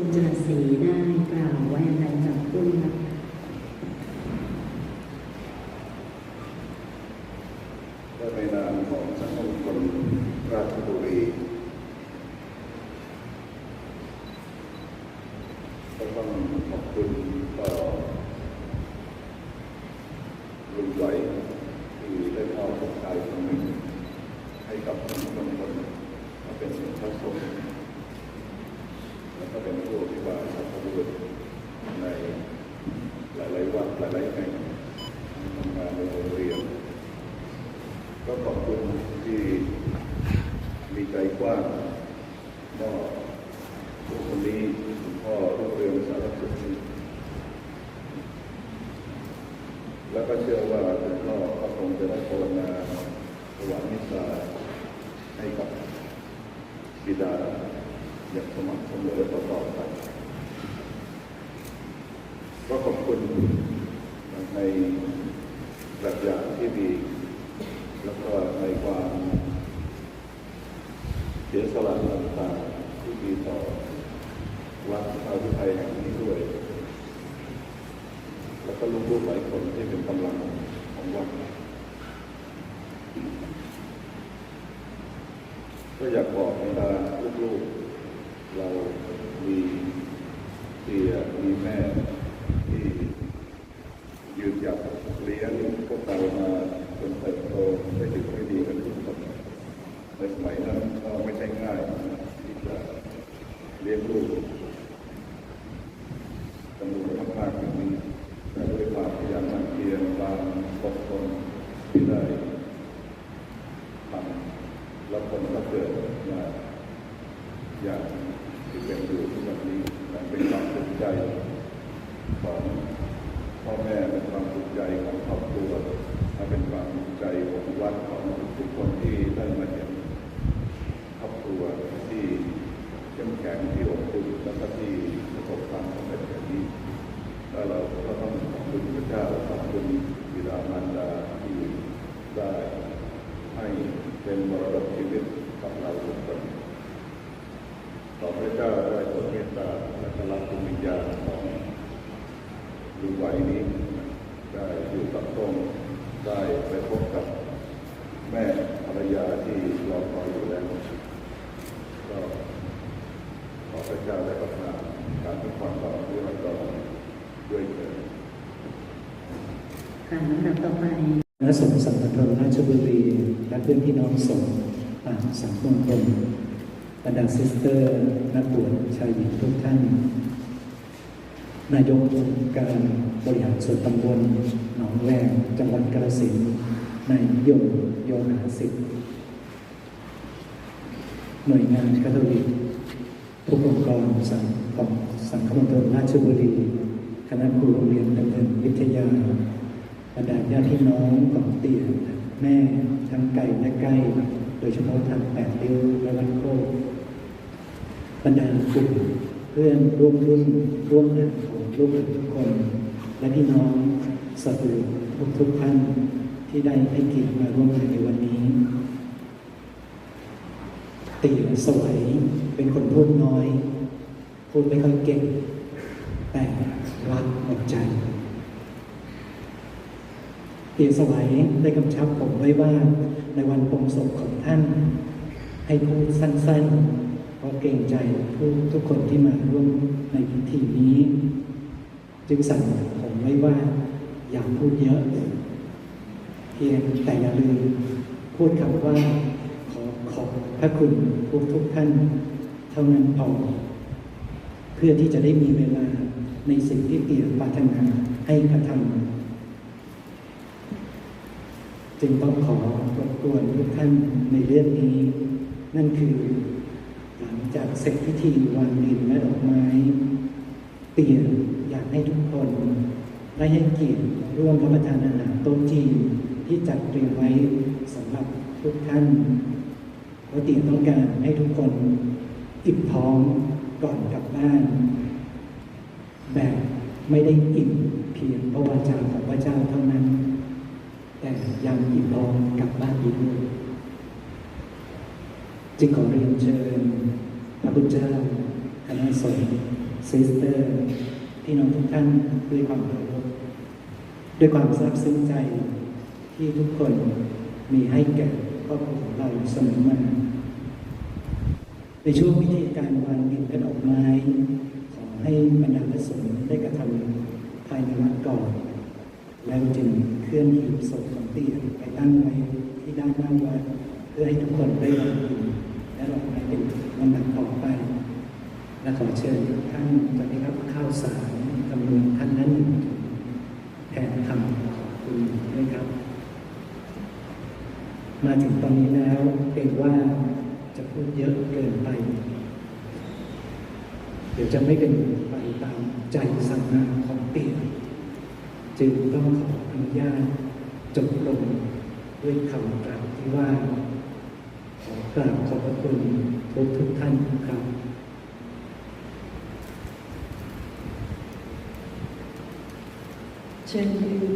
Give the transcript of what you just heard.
คุณจรัสศรีได้กล่าวไว้อะไรกับผู้รับและในนามของสังคมคนราชบุรีก็ต้องขอบคุณต่อลุงไหวที่ได้มอบชายคนหนึ่งให้กับสังคมคนมาเป็นพระสงฆ์แล้ว ก็เป็นผู้อธิบายพระพุทธในหลาย ๆ วัดหลาย ๆ แห่งทำงานในโรงเรียน ก็ขอบคุณที่มีใจกว้างมอบผู้คนนี้คุณพ่อรุ่งเรืองสารสุขแล้วก็เชื่อว่าคุณพ่อก็คงจะได้ภาวนาถวายมิสซาให้กับบิดา อย่างสม่ำเสมอต่อๆไปก็ขอบคุณในแบบอย่างที่ดี แล้วก็ในความเสียสละต่างๆที่มีต่อวัดอาวุไทยแห่งนี้ด้วย แล้วก็ลูกๆหลายคนที่เป็นกำลังของวัดก็อยากบอกบรรดาลูกๆ เรามีเสียมีแม่ที่ยืนหยัดเลี้ยงพวกเรามาจนเติบโตได้ถึงไม่ดีกันทุกคนในสมัยนั้นก็ไม่ใช่ง่ายที่จะเลี้ยงลูกจำนวนมากๆอย่างนี้แต่ด้วยความขยันหมั่นเพียรความอดทนที่ได้ทำแล้วผลก็เกิดมาอย่างที่เป็นอยู่ทุกวันนี้แต่เป็นความภูมิใจ ของพ่อแม่เป็นความภูมิใจของครอบครัวและเป็นความภูมิใจของวัดของทุกคนที่ได้มาเห็นครอบครัวที่เข้มแข็งที่อบอุ่นและก็ที่ประสบความสำเร็จแบบนี้แล้วเราก็ต้องขอบคุณพระเจ้าขอบคุณบิดามารดาที่ได้ให้เป็นมรดกชีวิตกับเราทุกคนขอพระเจ้าได้โปรดเมตตา ละจะรับดวงวิญญาณของลุงไหวนี้ได้อยู่กับตรงได้ไปพบกับแม่ภรรยาที่รอคอยอยู่แล้วก็ขอพระเจ้าได้ประทานการเป็นความต่อเรื่องต่อด้วยเถิดการลำดับต่อไปคณะสงฆ์สัมพันธ์ราชบุรีและเพื่อนพี่น้องสงฆ์ต่างสังคมคน บรรดาซิสเตอร์นักบวชชายหญิงทุกท่าน นายกองค์การบริหารส่วนตำบลหนองแวงจังหวัดกาฬสินธุ์นายนิยมโยหาสิทธิ์หน่วยงานคาทอลิกทุกองค์กรสังของสังคมณฑลราชบุรี คณะครูโรงเรียนดำเนินวิทยาบรรดาญาติพี่น้องของเตี่ยแม่ทั้งไกลและใกล้ โดยเฉพาะทางแปดริ้วและวัดโคกบรรดากลุ่มเพื่อนร่วมรุ่นร่วมงานของลูกทุกคน และพี่น้องสัตว์ทุกทุกท่านที่ได้ให้เกียรติมาร่วมงานในวันนี้ตีสวยเป็นคนพูดน้อย พูดไม่ค่อยเก่ง แต่รักหมดใจเตียสวัยได้กำชับผมไว้ว่า ในวันปงศพของท่าน ให้พูดสั้นๆ เพราะเกรงใจผู้ทุกคนที่มาร่วมในพิธีนี้ จึงสั่งผมไว้ว่าอย่าพูดเยอะ เพียงแต่อย่าลืมพูดคำว่าขอขอบพระคุณทุกทุกท่าน เท่านั้นพอเพื่อที่จะได้มีเวลาในสิ่งที่เตี่ยปรารถนาให้กระทำ จึงต้องขอรบกวนทุกท่านในเรื่องนี้ นั่นคือ หลังจากเสร็จพิธีวางดินและดอกไม้ เปลี่ยนอยากให้ทุกคนได้ให้เกียรติร่วมรับประทานอาหารโต๊ะจีนที่จัดเตรียมไว้สำหรับทุกท่านเพราเตียต้องการให้ทุกคนอิ่มท้องก่อนกลับบ้าน แบบไม่ได้อิ่มเพียงพระวาจาของพระเจ้าเท่านั้น แต่ยังอิ่มท้องกลับบ้านอีกด้วยจึงขอเรียนเชิญพระพุทธเจ้าคณะสงฆ์ซิสเตอร์พี่น้องทุกท่านด้วยความเคารพด้วยความซาบซึ้งใจที่ทุกคนมีให้แก่ครอบครัวของเราเสมอมาในช่วงพิธีการวางดินและดอกไม้ขอให้บรรดาพระสงฆ์ได้กระทำภายในวัดก่อน แล้วจึง เคลื่อนหีบศพของเตียไปตั้งไว้ที่ด้านหน้าวัดเพื่อให้ทุกคนได้วางดินและดอกไม้เป็นลำดับต่อไป และขอเชิญท่านจะได้รับข้าวสารจำนวนท่านนั้นแทนคำขอบคุณด้วยครับ มาถึงตอนนี้แล้วเกรงว่าจะพูดเยอะเกินไปเดี๋ยวจะไม่เป็นไปตามใจสั่งงาของเตีย จึงต้องขออนุญาตจบลงด้วยคำกล่าวที่ว่า ขอกราบขอบพระคุณทุกทุกท่านครับเชิญ